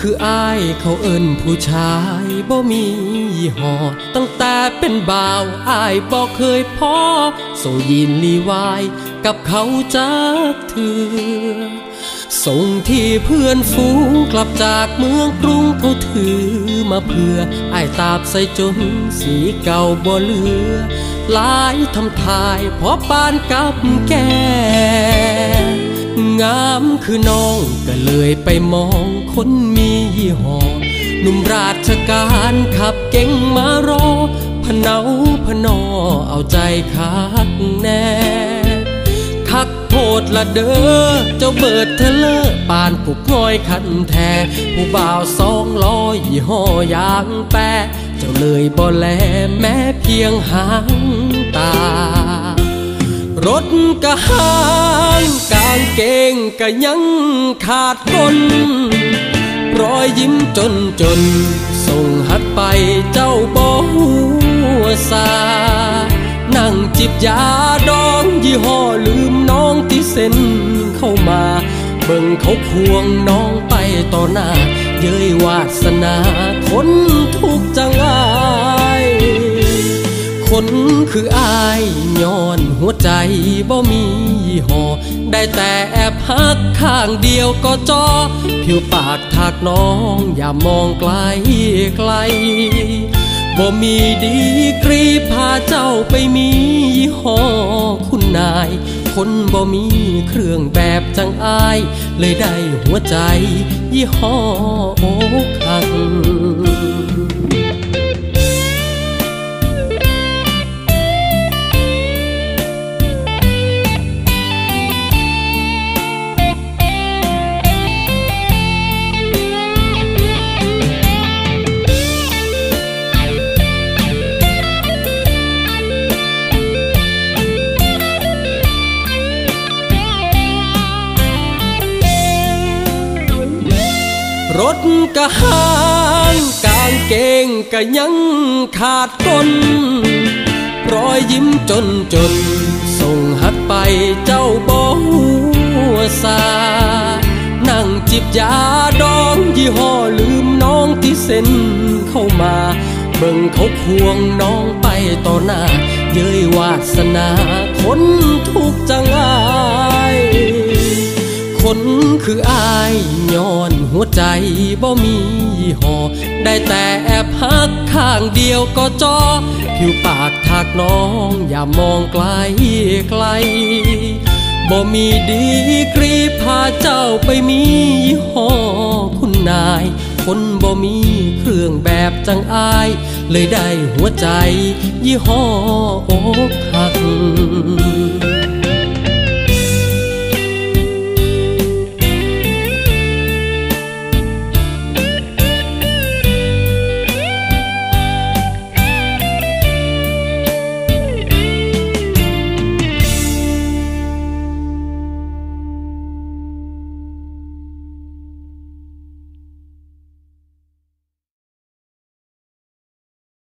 คืออายเขาเอิ้นผู้ชายบ่มียี่ห้อตั้งแต่เป็นบ่าวอายบ่เคยพอโซยินลีวายกับเขาจักเถือส่งที่เพื่อนฝูงกลับจากเมืองกรุงเขาถือมาเพื่ออายตาบใส่จนสีเก่าบ่เหลือหลายทำทายพอปานกับแก งามคือน้องก็เลยไปมองคนมียี่ห้อหนุ่มราชการขับเก่งมารอพะเนาพะนอเอาใจคักแน่คักโพดละเด้อเจ้าเบิดเทเลอร์ปานกุกง่อยคันแท้ผู้บ่าวสองล้อยี่ห้อยางแปะเจ้าเลยบ่แลแม้เพียงหางตา รถกะหางกางเกงกะยังขาดก้นรอยยิ้มจนจน ส่งหัดไปเจ้าบ่หัวซา นั่งจิบยาดองยี่ห้อลืมน้องที่เซ็นเข้ามา เบิ่งเขาควงน้องไปต่อหน้า เย้ยวาสนาคน คนคืออายย้อนหัวใจบ่มียี่ห้อได้แต่แอบหักข้างเดียวก็จอ ผิวปากถากน้องอย่ามองไกลไกลบ่มีดีกรีพาเจ้าไปมียี่ห้อคุณนาย คนบ่มีเครื่องแบบจังอาย เลยได้หัวใจยี่ห้อโอคัง รถกะหางกางเกงกะยังขาดก้นรอยยิ้มจนจน ส่งหักไปเจ้าบ่หัวซา นั่งจิบยาดองยี่ห้อลืมน้องที่เซ็นเข้ามา เบิ่งเขาควงน้องไปต่อหน้า เย้ยวาสนาคนทุกข์จังอาย คนคืออายย้อนหัวใจบ่มียี่อได้แต่แอบหักข้างเดียวก็จอ ผิวปากถากน้องอย่ามองไกลไกลบ่มีดีกรีพาเจ้าไปมียี่อคุณนาย คนบ่มีเครื่องแบบจังอาย เลยได้หัวใจ ยี่ห้ออกหัก